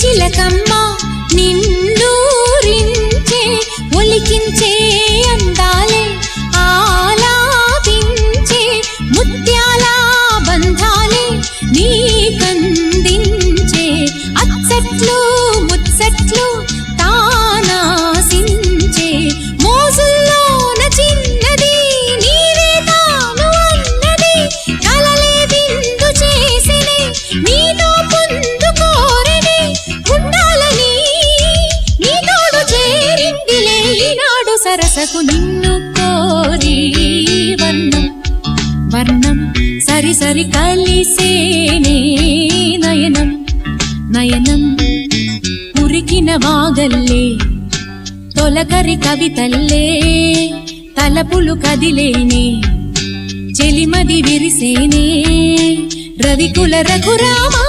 చిలకమ్మ నిన్నూరించే ఒలికించే సరసకు నిన్ను కోరి వర్ణం వర్ణం సరి సరి కలిసేనే నయనం నయనం ఉరికిన వాగల్లే తొలకరి కవితల్లే తలపులు కదిలేనే చెలిమది విరిసేనే రవికుల రఘురామా